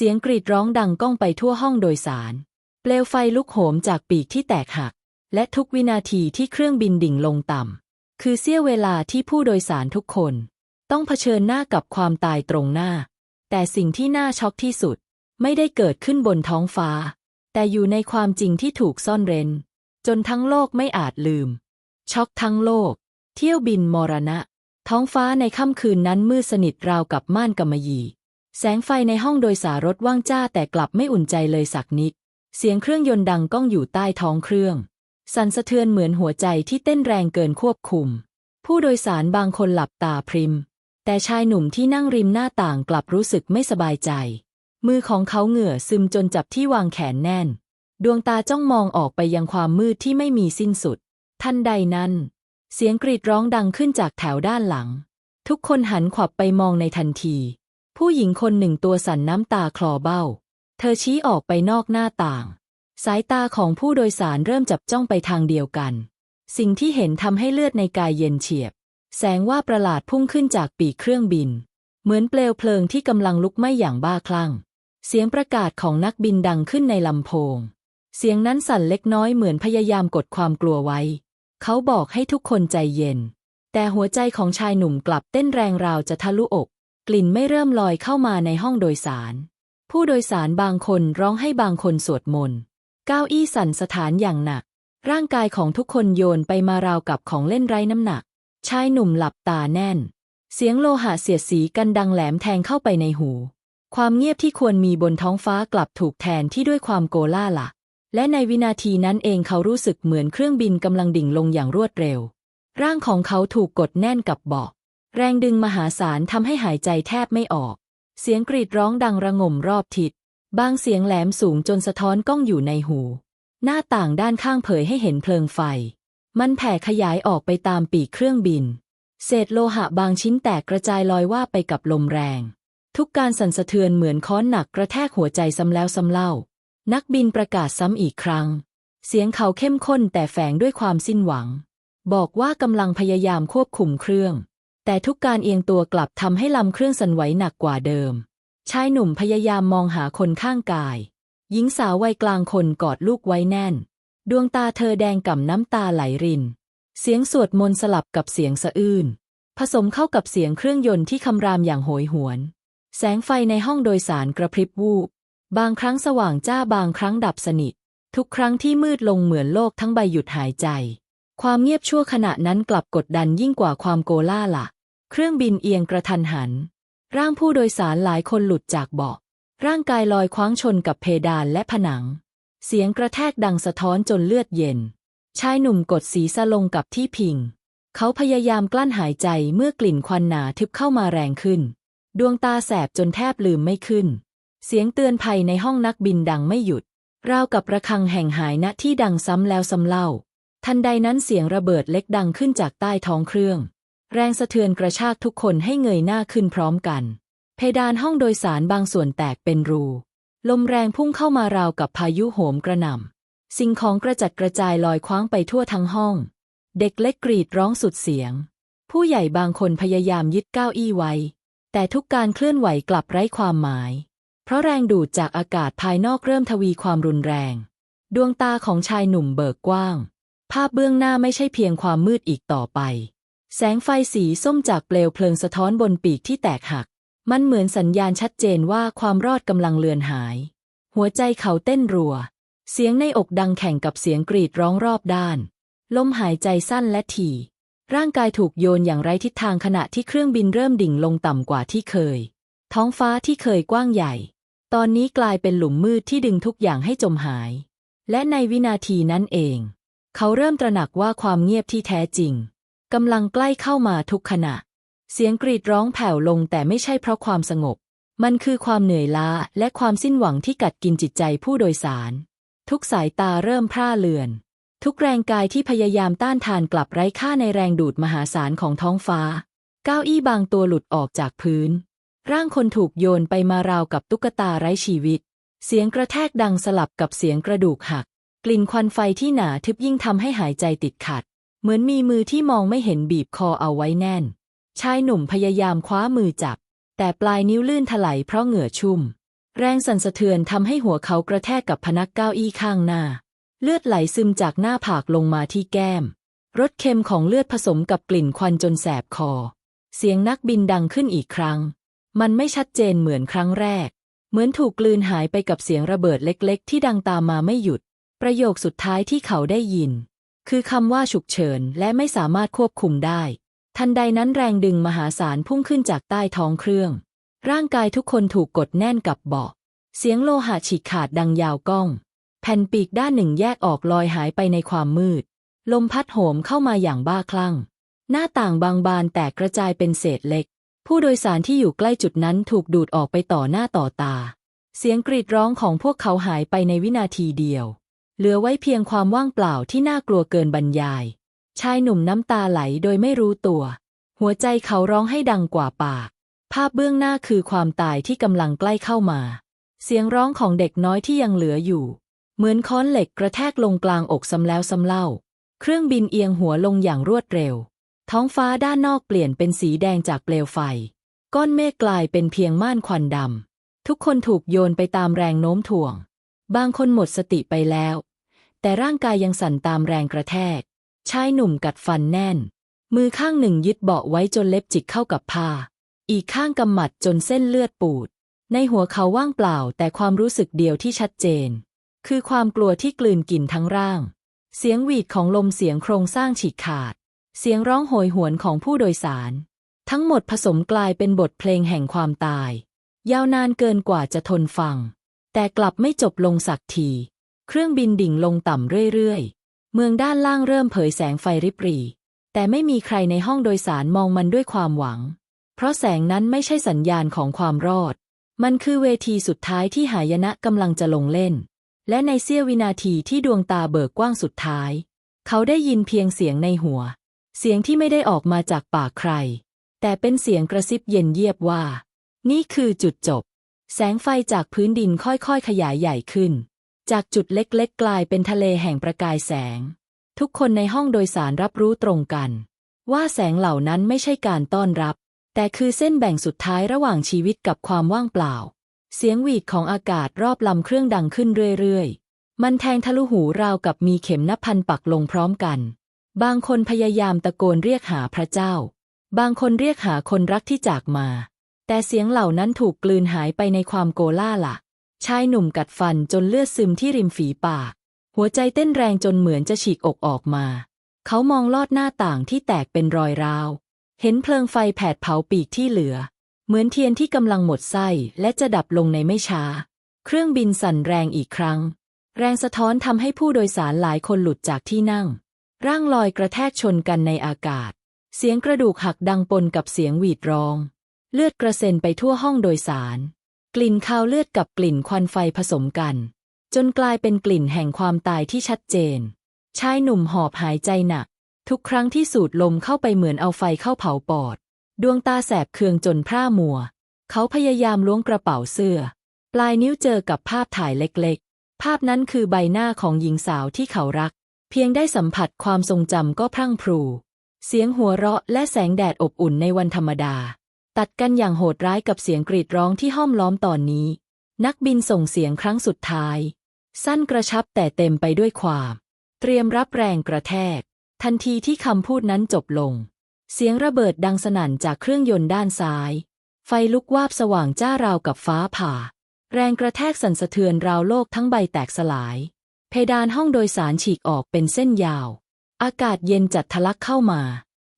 เสียงกรีดร้องดังก้องไปทั่วห้องโดยสาร เปลวไฟลุกโหมจากปีกที่แตกหัก และทุกวินาทีที่เครื่องบินดิ่งลงต่ำ คือเสี้ยวเวลาที่ผู้โดยสารทุกคน ต้องเผชิญหน้ากับความตายตรงหน้า แต่สิ่งที่น่าช็อกที่สุด ไม่ได้เกิดขึ้นบนท้องฟ้า แต่อยู่ในความจริงที่ถูกซ่อนเร้น จนทั้งโลกไม่อาจลืม ช็อกทั้งโลก เที่ยวบินมรณะ ท้องฟ้าในค่ำคืนนั้นมืดสนิทราวกับม่านกำมะหยี่ แสงไฟในห้องโดยสารรถว่างจ้าแต่กลับไม่อุ่นใจเลยสักนิด เสียงเครื่องยนต์ดังก้องอยู่ใต้ท้องเครื่อง สั่นสะเทือนเหมือนหัวใจที่เต้นแรงเกินควบคุม ผู้โดยสารบางคนหลับตาพริม แต่ชายหนุ่มที่นั่งริมหน้าต่างกลับรู้สึกไม่สบายใจ มือของเขาเหงื่อซึมจนจับที่วางแขนแน่น ดวงตาจ้องมองออกไปยังความมืดที่ไม่มีสิ้นสุด ทันใดนั้น เสียงกรีดร้องดังขึ้นจากแถวด้านหลัง ทุกคนหันขวับไปมองในทันที ผู้หญิงคนหนึ่งตัวสั่นน้ำตาคลอเบ้า เธอชี้ออกไปนอกหน้าต่าง สายตาของผู้โดยสารเริ่มจับจ้องไปทางเดียวกัน สิ่งที่เห็นทำให้เลือดในกายเย็นเฉียบ แสงว่าประหลาดพุ่งขึ้นจากปีกเครื่องบิน เหมือนเปลวเพลิงที่กำลังลุกไหม้อย่างบ้าคลั่ง เสียงประกาศของนักบินดังขึ้นในลำโพง เสียงนั้นสั่นเล็กน้อยเหมือนพยายามกดความกลัวไว้ เขาบอกให้ทุกคนใจเย็น แต่หัวใจของชายหนุ่มกลับเต้นแรงราวจะทะลุอก กลิ่นไม่เริ่มลอยเข้ามาในห้องโดยสาร ผู้โดยสารบางคนร้องให้บางคนสวดมนต์เก้าอี้สั่นสถานอย่างหนัก ร่างกายของทุกคนโยนไปมาราวกับของเล่นไร้น้ำหนักชายหนุ่มหลับตาแน่น เสียงโลหะเสียดสีกันดังแหลมแทงเข้าไปในหู ความเงียบที่ควรมีบนท้องฟ้ากลับถูกแทนที่ด้วยความโกล่าหละและในวินาทีนั้นเองเขารู้สึกเหมือนเครื่องบินกำลังดิ่งลงอย่างรวดเร็ว ร่างของเขาถูกกดแน่นกับเบาะ แรงดึงมหาศาลทำให้หายใจแทบไม่ออก เสียงกรีดร้องดังระงมรอบทิศ บางเสียงแหลมสูงจนสะท้อนก้องอยู่ในหู หน้าต่างด้านข้างเผยให้เห็นเพลิงไฟ มันแผ่ขยายออกไปตามปีกเครื่องบิน เศษโลหะบางชิ้นแตกกระจายลอยว่าไปกับลมแรง ทุกการสั่นสะเทือนเหมือนค้อนหนักกระแทกหัวใจซ้ำแล้วซ้ำเล่า นักบินประกาศซ้ำอีกครั้ง เสียงเขาเข้มข้นแต่แฝงด้วยความสิ้นหวัง บอกว่ากำลังพยายามควบคุมเครื่อง แต่ทุกการเอียงตัวกลับทำให้ลำเครื่องสั่นไหวหนักกว่าเดิม ชายหนุ่มพยายามมองหาคนข้างกาย หญิงสาววัยกลางคนกอดลูกไว้แน่น ดวงตาเธอแดงก่ำน้ำตาไหลริน เสียงสวดมนต์สลับกับเสียงสะอื้น ผสมเข้ากับเสียงเครื่องยนต์ที่คำรามอย่างโหยหวน แสงไฟในห้องโดยสารกระพริบวูบบางครั้งสว่างจ้าบางครั้งดับสนิท ทุกครั้งที่มืดลงเหมือนโลกทั้งใบหยุดหายใจ ความเงียบชั่วขณะนั้นกลับกดดันยิ่งกว่าความโกล่าละ เครื่องบินเอียงกระทันหัน ร่างผู้โดยสารหลายคนหลุดจากเบาะ ร่างกายลอยคว้างชนกับเพดานและผนัง เสียงกระแทกดังสะท้อนจนเลือดเย็น ชายหนุ่มกดศีรษะลงกับที่พิง เขาพยายามกลั้นหายใจเมื่อกลิ่นควันหนาทึบเข้ามาแรงขึ้น ดวงตาแสบจนแทบลืมไม่ขึ้น เสียงเตือนภัยในห้องนักบินดังไม่หยุด ราวกับระฆังแห่งหายณที่ดังซ้ำแล้วซ้ำเล่า ทันใดนั้นเสียงระเบิดเล็กดังขึ้นจากใต้ท้องเครื่อง แรงสะเทือนกระชากทุกคนให้เงยหน้าขึ้นพร้อมกัน เพดานห้องโดยสารบางส่วนแตกเป็นรู ลมแรงพุ่งเข้ามาราวกับพายุโหมกระหน่ำสิ่งของกระจัดกระจายลอยคว้างไปทั่วทั้งห้อง เด็กเล็กกรีดร้องสุดเสียง ผู้ใหญ่บางคนพยายามยึดเก้าอี้ไว้ แต่ทุกการเคลื่อนไหวกลับไร้ความหมาย เพราะแรงดูดจากอากาศภายนอกเริ่มทวีความรุนแรง ดวงตาของชายหนุ่มเบิกกว้าง ภาพเบื้องหน้าไม่ใช่เพียงความมืดอีกต่อไป แสงไฟสีส้มจากเปลวเพลิงสะท้อนบนปีกที่แตกหัก มันเหมือนสัญญาณชัดเจนว่าความรอดกำลังเลือนหาย หัวใจเขาเต้นรัว เสียงในอกดังแข่งกับเสียงกรีดร้องรอบด้าน ลมหายใจสั้นและถี่ ร่างกายถูกโยนอย่างไร้ทิศทางขณะที่เครื่องบินเริ่มดิ่งลงต่ำกว่าที่เคย ท้องฟ้าที่เคยกว้างใหญ่ ตอนนี้กลายเป็นหลุมมืดที่ดึงทุกอย่างให้จมหาย และในวินาทีนั้นเอง เขาเริ่มตระหนักว่าความเงียบที่แท้จริง กำลังใกล้เข้ามาทุกขณะ เสียงกรีดร้องแผ่วลงแต่ไม่ใช่เพราะความสงบ มันคือความเหนื่อยล้าและความสิ้นหวังที่กัดกินจิตใจผู้โดยสาร ทุกสายตาเริ่มพร่าเลือน ทุกแรงกายที่พยายามต้านทานกลับไร้ค่าในแรงดูดมหาศาลของท้องฟ้า เก้าอี้บางตัวหลุดออกจากพื้น ร่างคนถูกโยนไปมาราวกับตุ๊กตาไร้ชีวิต เสียงกระแทกดังสลับกับเสียงกระดูกหัก กลิ่นควันไฟที่หนาทึบยิ่งทำให้หายใจติดขัด เหมือนมีมือที่มองไม่เห็นบีบคอเอาไว้แน่น ชายหนุ่มพยายามคว้ามือจับ แต่ปลายนิ้วลื่นถลายเพราะเหงื่อชุ่ม แรงสั่นสะเทือนทำให้หัวเขากระแทกกับพนักเก้าอี้ข้างหน้า เลือดไหลซึมจากหน้าผากลงมาที่แก้ม รสเค็มของเลือดผสมกับกลิ่นควันจนแสบคอ เสียงนักบินดังขึ้นอีกครั้ง มันไม่ชัดเจนเหมือนครั้งแรก เหมือนถูกกลืนหายไปกับเสียงระเบิดเล็ก ๆ ที่ดังตามมาไม่หยุด ประโยคสุดท้ายที่เขาได้ยิน คือคำว่าฉุกเฉินและไม่สามารถควบคุมได้ ทันใดนั้นแรงดึงมหาศาลพุ่งขึ้นจากใต้ท้องเครื่อง ร่างกายทุกคนถูกกดแน่นกับเบาะ เสียงโลหะฉีกขาดดังยาวก้อง แผ่นปีกด้านหนึ่งแยกออกลอยหายไปในความมืด ลมพัดโหมเข้ามาอย่างบ้าคลั่ง หน้าต่างบางบานแตกกระจายเป็นเศษเล็ก ผู้โดยสารที่อยู่ใกล้จุดนั้นถูกดูดออกไปต่อหน้าต่อตา เสียงกรีดร้องของพวกเขาหายไปในวินาทีเดียว เหลือไว้เพียงความว่างเปล่าที่น่ากลัวเกินบรรยาย ชายหนุ่มน้ำตาไหลโดยไม่รู้ตัว หัวใจเขาร้องให้ดังกว่าปาก ภาพเบื้องหน้าคือความตายที่กำลังใกล้เข้ามา เสียงร้องของเด็กน้อยที่ยังเหลืออยู่ เหมือนค้อนเหล็กกระแทกลงกลางอกซ้ำแล้วซ้ำเล่า เครื่องบินเอียงหัวลงอย่างรวดเร็ว ท้องฟ้าด้านนอกเปลี่ยนเป็นสีแดงจากเปลวไฟ ก้อนเมฆกลายเป็นเพียงม่านควันดำทุกคนถูกโยนไปตามแรงโน้มถ่วง บางคนหมดสติไปแล้ว แต่ร่างกายยังสั่นตามแรงกระแทก ชายหนุ่มกัดฟันแน่น มือข้างหนึ่งยึดเบาะไว้จนเล็บจิกเข้ากับผ้า อีกข้างกำหมัดจนเส้นเลือดปูด ในหัวเขาว่างเปล่าแต่ความรู้สึกเดียวที่ชัดเจน คือความกลัวที่กลืนกินทั้งร่าง เสียงหวีดของลมเสียงโครงสร้างฉีกขาด เสียงร้องโหยหวนของผู้โดยสาร ทั้งหมดผสมกลายเป็นบทเพลงแห่งความตาย ยาวนานเกินกว่าจะทนฟัง แต่กลับไม่จบลงสักที เครื่องบินดิ่งลงต่ำเรื่อยๆ เมืองด้านล่างเริ่มเผยแสงไฟริบหรี่ แต่ไม่มีใครในห้องโดยสารมองมันด้วยความหวัง เพราะแสงนั้นไม่ใช่สัญญาณของความรอด มันคือเวทีสุดท้ายที่หายนะกำลังจะลงเล่น และในเสี้ยววินาทีที่ดวงตาเบิกกว้างสุดท้าย เขาได้ยินเพียงเสียงในหัว เสียงที่ไม่ได้ออกมาจากปากใคร แต่เป็นเสียงกระซิบเย็นเยียบว่า นี่คือจุดจบ แสงไฟจากพื้นดินค่อยๆ ขยายใหญ่ขึ้น จากจุดเล็กๆ กลายเป็นทะเลแห่งประกายแสง ทุกคนในห้องโดยสารรับรู้ตรงกัน ว่าแสงเหล่านั้นไม่ใช่การต้อนรับ แต่คือเส้นแบ่งสุดท้ายระหว่างชีวิตกับความว่างเปล่า เสียงหวีดของอากาศรอบลำเครื่องดังขึ้นเรื่อยๆ มันแทงทะลุหูราวกับมีเข็มนับพันปักลงพร้อมกัน บางคนพยายามตะโกนเรียกหาพระเจ้า บางคนเรียกหาคนรักที่จากมา แต่เสียงเหล่านั้นถูกกลืนหายไปในความโกล่าละ ชายหนุ่มกัดฟันจนเลือดซึมที่ริมฝีปาก หัวใจเต้นแรงจนเหมือนจะฉีกอกออกมา เขามองลอดหน้าต่างที่แตกเป็นรอยร้าว เห็นเพลิงไฟแผดเผาปีกที่เหลือ เหมือนเทียนที่กำลังหมดไส้และจะดับลงในไม่ช้า เครื่องบินสั่นแรงอีกครั้ง แรงสะท้อนทำให้ผู้โดยสารหลายคนหลุดจากที่นั่ง ร่างลอยกระแทกชนกันในอากาศ เสียงกระดูกหักดังปนกับเสียงหวีดร้อง เลือดกระเซ็นไปทั่วห้องโดยสาร ลิ่นคาวเลือดกับกลิ่นควันไฟผสมกัน จนกลายเป็นกลิ่นแห่งความตายที่ชัดเจน ชายหนุ่มหอบหายใจหนัก ทุกครั้งที่สูดลมเข้าไปเหมือนเอาไฟเข้าเผาปอด ดวงตาแสบเคืองจนพร่ามัว เขาพยายามล้วงกระเป๋าเสื้อ ปลายนิ้วเจอกับภาพถ่ายเล็กๆ ภาพนั้นคือใบหน้าของหญิงสาวที่เขารัก เพียงได้สัมผัสความทรงจำก็พรั่งพรู เสียงหัวเราะและแสงแดดอบอุ่นในวันธรรมดา ตัดกันอย่างโหดร้ายกับเสียงกรีดร้องที่ห้อมล้อมตอนนี้ นักบินส่งเสียงครั้งสุดท้าย สั้นกระชับแต่เต็มไปด้วยความ เตรียมรับแรงกระแทก ทันทีที่คำพูดนั้นจบลง เสียงระเบิดดังสนั่นจากเครื่องยนต์ด้านซ้าย ไฟลุกวาบสว่างจ้าราวกับฟ้าผ่า แรงกระแทกสั่นสะเทือนราวโลกทั้งใบแตกสลาย เพดานห้องโดยสารฉีกออกเป็นเส้นยาว อากาศเย็นจัดทะลักเข้ามา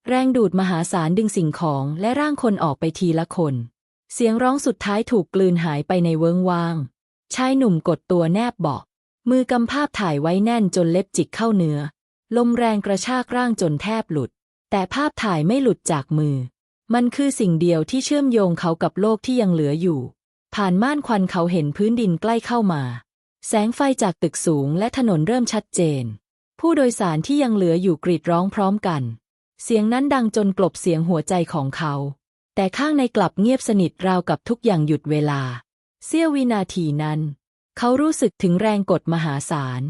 แรงดูดมหาศาลดึงสิ่งของและร่างคนออกไปทีละคน เสียงร้องสุดท้ายถูกกลืนหายไปในเวิงว่าง ชายหนุ่มกดตัวแนบเบาะมือกำภาพถ่ายไว้แน่นจนเล็บจิกเข้าเนื้อ ลมแรงกระชากร่างจนแทบหลุด แต่ภาพถ่ายไม่หลุดจากมือ มันคือสิ่งเดียวที่เชื่อมโยงเขากับโลกที่ยังเหลืออยู่ ผ่านม่านควันเขาเห็นพื้นดินใกล้เข้ามา แสงไฟจากตึกสูงและถนนเริ่มชัดเจน ผู้โดยสารที่ยังเหลืออยู่กรีดร้องพร้อมกัน เสียงนั้นดังจนกลบเสียงหัวใจของเขา แต่ข้างในกลับเงียบสนิทราวกับทุกอย่างหยุดเวลา เสี้ยววินาทีนั้น เขารู้สึกถึงแรงกดมหาศาล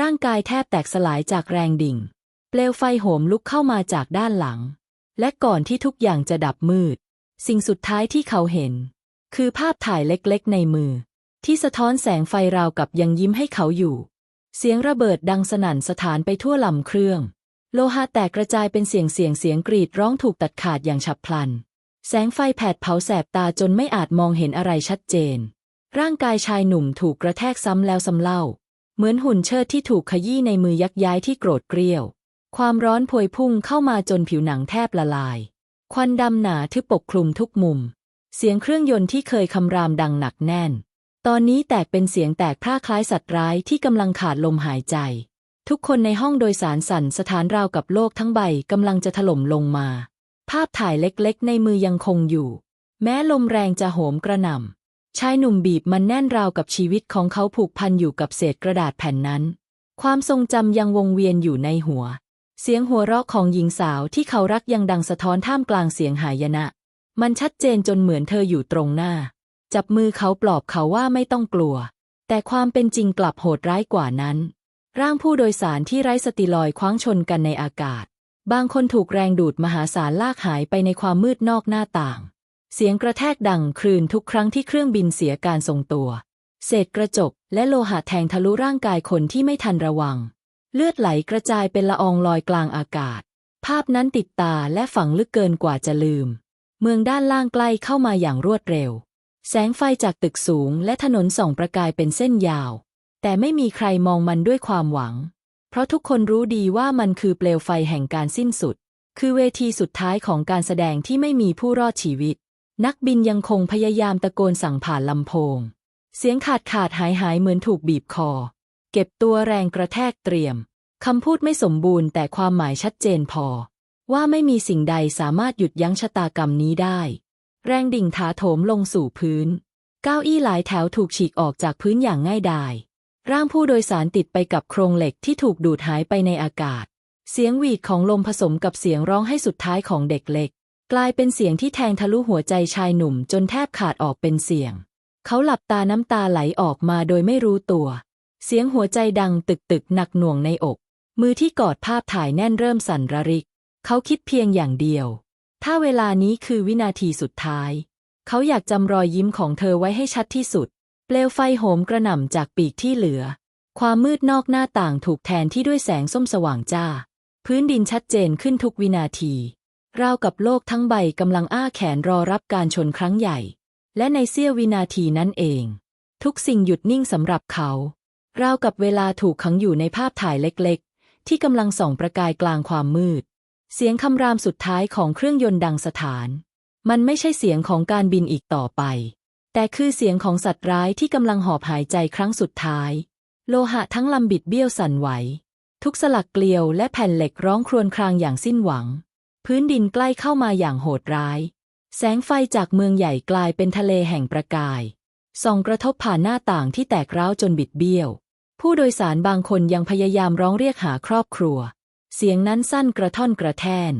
ร่างกายแทบแตกสลายจากแรงดิ่ง เปลวไฟโหมลุกเข้ามาจากด้านหลัง และก่อนที่ทุกอย่างจะดับมืด สิ่งสุดท้ายที่เขาเห็น คือภาพถ่ายเล็กๆ ในมือ ที่สะท้อนแสงไฟราวกับยังยิ้มให้เขาอยู่ เสียงระเบิดดังสนั่นสถานไปทั่วลำเครื่อง โลหะแตกกระจายเป็นเสียงเสียงเสียงกรีดร้องถูกตัดขาดอย่างฉับพลัน แสงไฟแผดเผาแสบตาจนไม่อาจมองเห็นอะไรชัดเจน ร่างกายชายหนุ่มถูกกระแทกซ้ำแล้วซ้ำเล่า เหมือนหุ่นเชิดที่ถูกขยี้ในมือยักย้ายที่โกรธเกรี้ยว ความร้อนพวยพุ่งเข้ามาจนผิวหนังแทบละลาย ควันดำหนาทึบปกคลุมทุกมุม เสียงเครื่องยนต์ที่เคยคำรามดังหนักแน่น ตอนนี้แตกเป็นเสียงแตกพร่าคล้ายสัตว์ร้ายที่กำลังขาดลมหายใจ ทุกคนในห้องโดยสารสั่นสถานราวกับโลกทั้งใบกำลังจะถล่มลงมา ภาพถ่ายเล็กๆ ในมือยังคงอยู่ แม้ลมแรงจะโหมกระหน่ำชายหนุ่มบีบมันแน่นราวกับชีวิตของเขาผูกพันอยู่กับเศษกระดาษแผ่นนั้น ความทรงจำยังวงเวียนอยู่ในหัว เสียงหัวเราะของหญิงสาวที่เขารักยังดังสะท้อนท่ามกลางเสียงหายนะ มันชัดเจนจนเหมือนเธออยู่ตรงหน้า จับมือเขาปลอบเขาว่าไม่ต้องกลัว แต่ความเป็นจริงกลับโหดร้ายกว่านั้น ร่างผู้โดยสารที่ไร้สติลอยคว้างชนกันในอากาศ บางคนถูกแรงดูดมหาศาลลากหายไปในความมืดนอกหน้าต่าง เสียงกระแทกดังคลื่นทุกครั้งที่เครื่องบินเสียการทรงตัว เศษกระจกและโลหะแทงทะลุร่างกายคนที่ไม่ทันระวัง เลือดไหลกระจายเป็นละอองลอยกลางอากาศ ภาพนั้นติดตาและฝังลึกเกินกว่าจะลืม เมืองด้านล่างใกล้เข้ามาอย่างรวดเร็ว แสงไฟจากตึกสูงและถนนส่องประกายเป็นเส้นยาว แต่ไม่มีใครมองมันด้วยความหวัง เพราะทุกคนรู้ดีว่ามันคือเปลวไฟแห่งการสิ้นสุด คือเวทีสุดท้ายของการแสดงที่ไม่มีผู้รอดชีวิต นักบินยังคงพยายามตะโกนสั่งผ่านลำโพง เสียงขาดขาดหายหายเหมือนถูกบีบคอ เก็บตัวแรงกระแทกเตรียมคำพูดไม่สมบูรณ์แต่ความหมายชัดเจนพอ ว่าไม่มีสิ่งใดสามารถหยุดยั้งชะตากรรมนี้ได้ แรงดิ่งถาโถมลงสู่พื้น เก้าอี้หลายแถวถูกฉีกออกจากพื้นอย่างง่ายดาย ร่างผู้โดยสารติดไปกับโครงเหล็กที่ถูกดูดหายไปในอากาศ เสียงหวีดของลมผสมกับเสียงร้องให้สุดท้ายของเด็กเล็ก กลายเป็นเสียงที่แทงทะลุหัวใจชายหนุ่มจนแทบขาดออกเป็นเสียง เขาหลับตาน้ำตาไหลออกมาโดยไม่รู้ตัว เสียงหัวใจดังตึกตึกหนักหน่วงในอก มือที่กอดภาพถ่ายแน่นเริ่มสั่นระริก เขาคิดเพียงอย่างเดียว ถ้าเวลานี้คือวินาทีสุดท้าย เขาอยากจำรอยยิ้มของเธอไว้ให้ชัดที่สุด เปลวไฟโหมกระหน่ำจากปีกที่เหลือ ความมืดนอกหน้าต่างถูกแทนที่ด้วยแสงส้มสว่างจ้า พื้นดินชัดเจนขึ้นทุกวินาทีราวกับโลกทั้งใบกำลังอ้าแขนรอรับการชนครั้งใหญ่ และในเสี้ยววินาทีนั้นเอง ทุกสิ่งหยุดนิ่งสำหรับเขาราวกับเวลาถูกขังอยู่ในภาพถ่ายเล็กๆ ที่กำลังส่องประกายกลางความมืด เสียงคำรามสุดท้ายของเครื่องยนต์ดังสถาน มันไม่ใช่เสียงของการบินอีกต่อไป แต่คือเสียงของสัตว์ร้ายที่กำลังหอบหายใจครั้งสุดท้าย โลหะทั้งลำบิดเบี้ยวสั่นไหว ทุกสลักเกลียวและแผ่นเหล็กร้องครวญครางอย่างสิ้นหวัง พื้นดินใกล้เข้ามาอย่างโหดร้าย แสงไฟจากเมืองใหญ่กลายเป็นทะเลแห่งประกายส่องกระทบผ่านหน้าต่างที่แตกร้าวจนบิดเบี้ยว ผู้โดยสารบางคนยังพยายามร้องเรียกหาครอบครัว เสียงนั้นสั้นกระท่อนกระแทน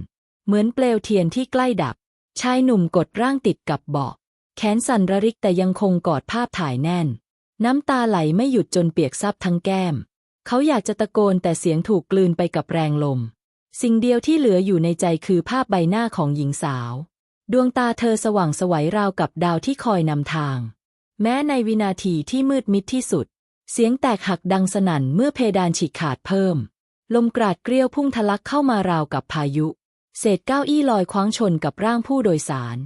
เหมือนเปลวเทียนที่ใกล้ดับ ชายหนุ่มกดร่างติดกับเบาะ แขนสั่นระริกแต่ยังคงกอดภาพถ่ายแน่น น้ำตาไหลไม่หยุดจนเปียกซับทั้งแก้ม เขาอยากจะตะโกนแต่เสียงถูกกลืนไปกับแรงลม สิ่งเดียวที่เหลืออยู่ในใจคือภาพใบหน้าของหญิงสาว ดวงตาเธอสว่างสวัยราวกับดาวที่คอยนำทาง แม้ในวินาทีที่มืดมิดที่สุด เสียงแตกหักดังสนั่นเมื่อเพดานฉีกขาดเพิ่ม ลมกราดเกลียวพุ่งทะลักเข้ามาราวกับพายุ เศษเก้าอี้ลอยคว้างชนกับร่างผู้โดยสาร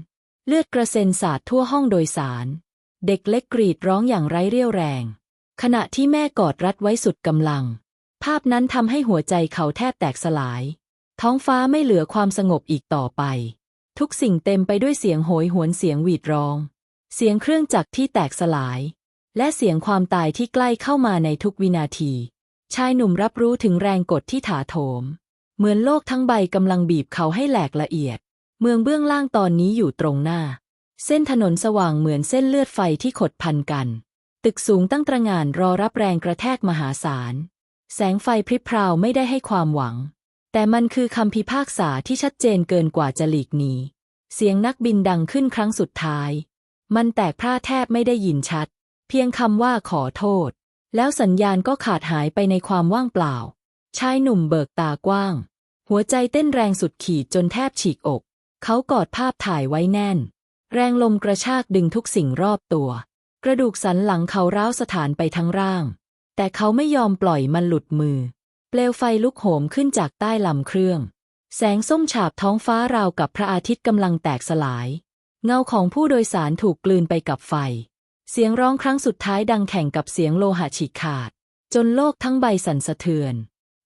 เลือดกระเซ็นสาดทั่วห้องโดยสาร เด็กเล็กกรีดร้องอย่างไร้เรี่ยวแรง ขณะที่แม่กอดรัดไว้สุดกำลัง ภาพนั้นทำให้หัวใจเขาแทบแตกสลาย ท้องฟ้าไม่เหลือความสงบอีกต่อไป ทุกสิ่งเต็มไปด้วยเสียงโหยหวนเสียงหวีดร้อง เสียงเครื่องจักรที่แตกสลาย และเสียงความตายที่ใกล้เข้ามาในทุกวินาที ชายหนุ่มรับรู้ถึงแรงกดที่ถาโถม เหมือนโลกทั้งใบกำลังบีบเขาให้แหลกละเอียด เมืองเบื้องล่างตอนนี้อยู่ตรงหน้า เส้นถนนสว่างเหมือนเส้นเลือดไฟที่ขดพันกัน ตึกสูงตั้งตระงานรอรับแรงกระแทกมหาศาล แสงไฟพริบพราวไม่ได้ให้ความหวัง แต่มันคือคำพิพากษาที่ชัดเจนเกินกว่าจะหลีกหนี เสียงนักบินดังขึ้นครั้งสุดท้าย มันแตกพร่าแทบไม่ได้ยินชัด เพียงคำว่าขอโทษ แล้วสัญญาณก็ขาดหายไปในความว่างเปล่า ชายหนุ่มเบิกตากว้าง หัวใจเต้นแรงสุดขีดจนแทบฉีกอก เขากอดภาพถ่ายไว้แน่น แรงลมกระชากดึงทุกสิ่งรอบตัว กระดูกสันหลังเขาร้าวสถานไปทั้งร่าง แต่เขาไม่ยอมปล่อยมันหลุดมือ เปลวไฟลุกโหมขึ้นจากใต้ลำเครื่อง แสงส้มฉาบท้องฟ้าราวกับพระอาทิตย์กำลังแตกสลาย เงาของผู้โดยสารถูกกลืนไปกับไฟ เสียงร้องครั้งสุดท้ายดังแข่งกับเสียงโลหะฉีกขาด จนโลกทั้งใบสั่นสะเทือน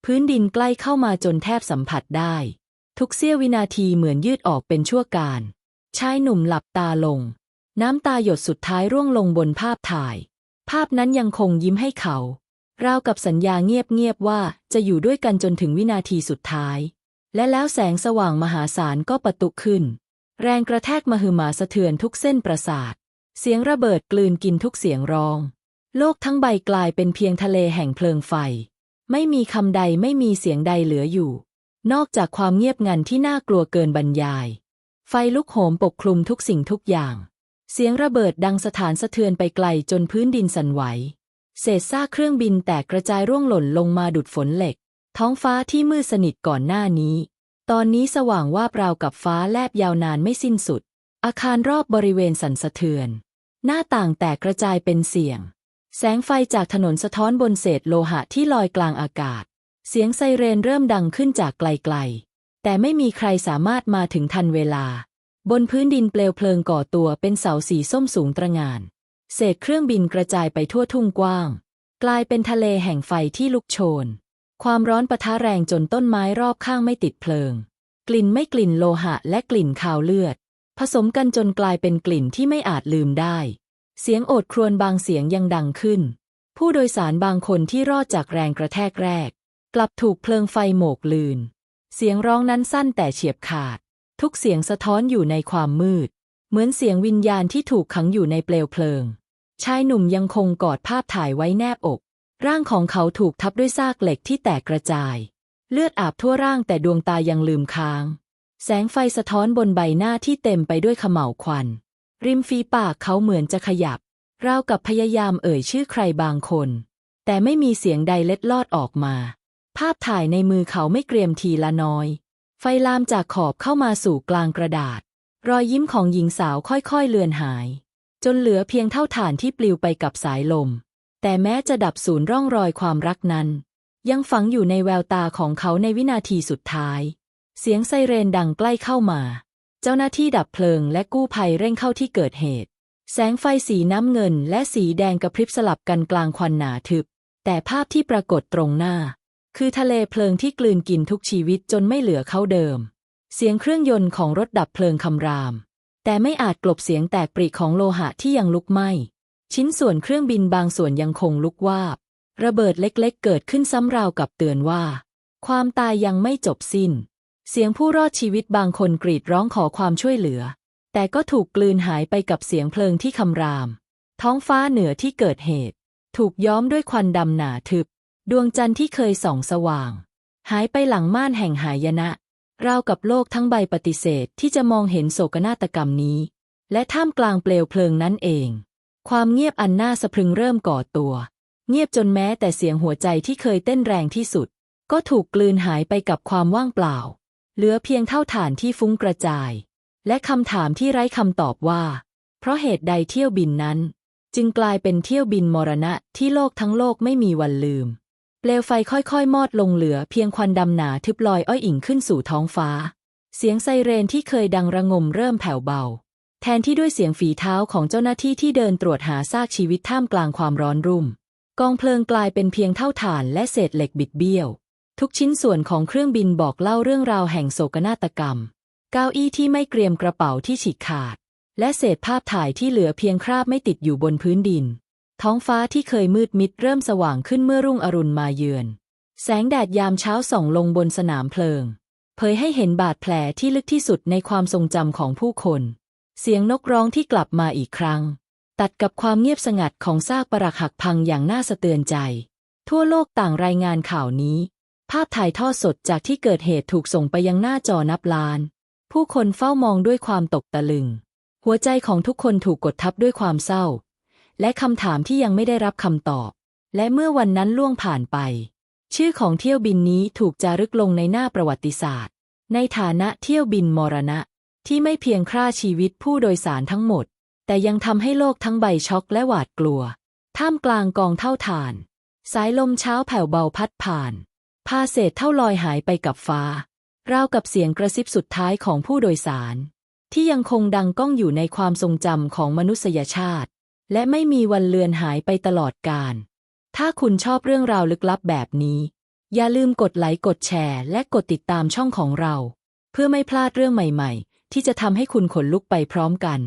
พื้นดินใกล้เข้ามาจนแทบสัมผัสได้ ทุกเสี้ยววินาทีเหมือนยืดออกเป็นชั่วการชายหนุ่มหลับตาลง น้ำตาหยดสุดท้ายร่วงลงบนภาพถ่าย ภาพนั้นยังคงยิ้มให้เขาราวกับสัญญาเงียบๆว่าจะอยู่ด้วยกันจนถึงวินาทีสุดท้าย และแล้วแสงสว่างมหาศาลก็ประตุขึ้น แรงกระแทกมหึมาสะเทือนทุกเส้นประสาท เสียงระเบิดกลืนกินทุกเสียงร้อง โลกทั้งใบกลายเป็นเพียงทะเลแห่งเพลิงไฟ ไม่มีคำใดไม่มีเสียงใดเหลืออยู่ นอกจากความเงียบงันที่น่ากลัวเกินบรรยาย ไฟลุกโหมปกคลุมทุกสิ่งทุกอย่าง เสียงระเบิดดังสถานสะเทือนไปไกลจนพื้นดินสั่นไหว เศษซากเครื่องบินแตกกระจายร่วงหล่นลงมาดุดฝนเหล็ก ท้องฟ้าที่มืดสนิทก่อนหน้านี้ ตอนนี้สว่างว่าบราวกับฟ้าแลบยาวนานไม่สิ้นสุด อาคารรอบบริเวณสั่นสะเทือน หน้าต่างแตกกระจายเป็นเสียง แสงไฟจากถนนสะท้อนบนเศษโลหะที่ลอยกลางอากาศ เสียงไซเรนเริ่มดังขึ้นจากไกลๆ แต่ไม่มีใครสามารถมาถึงทันเวลา บนพื้นดินเปลวเพลิงก่อตัวเป็นเสาสีส้มสูงตระหง่าน เศษเครื่องบินกระจายไปทั่วทุ่งกว้าง กลายเป็นทะเลแห่งไฟที่ลุกโชน ความร้อนปะทะแรงจนต้นไม้รอบข้างไม่ติดเพลิง กลิ่นไม่กลิ่นโลหะและกลิ่นคาวเลือด ผสมกันจนกลายเป็นกลิ่นที่ไม่อาจลืมได้ เสียงโอดครวญบางเสียงยังดังขึ้น ผู้โดยสารบางคนที่รอดจากแรงกระแทกแรก กลับถูกเพลิงไฟโหมกลืน เสียงร้องนั้นสั้นแต่เฉียบขาด ทุกเสียงสะท้อนอยู่ในความมืด เหมือนเสียงวิญญาณที่ถูกขังอยู่ในเปลวเพลิง ชายหนุ่มยังคงกอดภาพถ่ายไว้แนบอก ร่างของเขาถูกทับด้วยซากเหล็กที่แตกกระจาย เลือดอาบทั่วร่างแต่ดวงตายังลืมค้าง แสงไฟสะท้อนบนใบหน้าที่เต็มไปด้วยเขม่าวควัน ริมฝีปากเขาเหมือนจะขยับราวกับพยายามเอ่ยชื่อใครบางคน แต่ไม่มีเสียงใดเล็ดลอดออกมา ภาพถ่ายในมือเขาไม่เกรียมทีละน้อย ไฟลามจากขอบเข้ามาสู่กลางกระดาษ รอยยิ้มของหญิงสาวค่อยๆเลือนหาย จนเหลือเพียงเท่าฐานที่ปลิวไปกับสายลม แต่แม้จะดับสูญร่องรอยความรักนั้น ยังฝังอยู่ในแววตาของเขาในวินาทีสุดท้าย เสียงไซเรนดังใกล้เข้ามา เจ้าหน้าที่ดับเพลิงและกู้ภัยเร่งเข้าที่เกิดเหตุ แสงไฟสีน้ำเงินและสีแดงกระพริบสลับกันกลางควันหนาทึบ แต่ภาพที่ปรากฏตรงหน้า คือทะเลเพลิงที่กลืนกินทุกชีวิตจนไม่เหลือเขาเดิม เสียงเครื่องยนต์ของรถดับเพลิงคำราม แต่ไม่อาจกลบเสียงแตกปริของโลหะที่ยังลุกไหม้ ชิ้นส่วนเครื่องบินบางส่วนยังคงลุกวาบ ระเบิดเล็กๆ เกิดขึ้นซ้ำราวกับเตือนว่า ความตายยังไม่จบสิ้น เสียงผู้รอดชีวิตบางคนกรีดร้องขอความช่วยเหลือ แต่ก็ถูกกลืนหายไปกับเสียงเพลิงที่คำราม ท้องฟ้าเหนือที่เกิดเหตุ ถูกย้อมด้วยควันดำหนาทึบ ดวงจันทร์ที่เคยส่องสว่าง หายไปหลังม่านแห่งหายนะราวกับโลกทั้งใบปฏิเสธที่จะมองเห็นโศกนาฏกรรมนี้ และท่ามกลางเปลวเพลิงนั้นเอง ความเงียบอันน่าสะพรึงเริ่มก่อตัว เงียบจนแม้แต่เสียงหัวใจที่เคยเต้นแรงที่สุด ก็ถูกกลืนหายไปกับความว่างเปล่า เหลือเพียงเท่าฐานที่ฟุ้งกระจาย และคำถามที่ไร้คำตอบว่า เพราะเหตุใดเที่ยวบินนั้น จึงกลายเป็นเที่ยวบินมรณะที่โลกทั้งโลกไม่มีวันลืม เปลวไฟค่อยๆ มอดลงเหลือเพียงควันดำหนาทึบลอยอ้อยอิ่งขึ้นสู่ท้องฟ้า เสียงไซเรนที่เคยดังระงมเริ่มแผ่วเบา แทนที่ด้วยเสียงฝีเท้าของเจ้าหน้าที่ที่เดินตรวจหาซากชีวิตท่ามกลางความร้อนรุ่ม กองเพลิงกลายเป็นเพียงเท่าฐานและเศษเหล็กบิดเบี้ยว ทุกชิ้นส่วนของเครื่องบินบอกเล่าเรื่องราวแห่งโศกนาฏกรรม เก้าอี้ที่ไม่เกรียมกระเป๋าที่ฉีกขาด และเศษภาพถ่ายที่เหลือเพียงคราบไม่ติดอยู่บนพื้นดิน ท้องฟ้าที่เคยมืดมิดเริ่มสว่างขึ้นเมื่อรุ่งอรุณมาเยือน แสงแดดยามเช้าส่องลงบนสนามเพลิง เผยให้เห็นบาดแผลที่ลึกที่สุดในความทรงจำของผู้คน เสียงนกร้องที่กลับมาอีกครั้ง ตัดกับความเงียบสงัดของซากปรักหักพังอย่างน่าสะเตือนใจ ทั่วโลกต่างรายงานข่าวนี้ ภาพถ่ายทอดสดจากที่เกิดเหตุถูกส่งไปยังหน้าจอนับล้าน ผู้คนเฝ้ามองด้วยความตกตะลึง หัวใจของทุกคนถูกกดทับด้วยความเศร้า และคำถามที่ยังไม่ได้รับคำตอบ และเมื่อวันนั้นล่วงผ่านไป ชื่อของเที่ยวบินนี้ถูกจารึกลงในหน้าประวัติศาสตร์ ในฐานะเที่ยวบินมรณะ ที่ไม่เพียงฆ่าชีวิตผู้โดยสารทั้งหมด แต่ยังทำให้โลกทั้งใบช็อกและหวาดกลัว ท่ามกลางกองเท่าฐาน สายลมเช้าแผ่วเบาพัดผ่านพาเศษเท่าลอยหายไปกับฟ้าราวกับเสียงกระซิบสุดท้ายของผู้โดยสาร ที่ยังคงดังก้องอยู่ในความทรงจำของมนุษยชาติ และไม่มีวันเลือนหายไปตลอดกาล ถ้าคุณชอบเรื่องราวลึกลับแบบนี้ อย่าลืมกดไลค์กดแชร์ และกดติดตามช่องของเรา เพื่อไม่พลาดเรื่องใหม่ ๆ ที่จะทำให้คุณขนลุกไปพร้อมกัน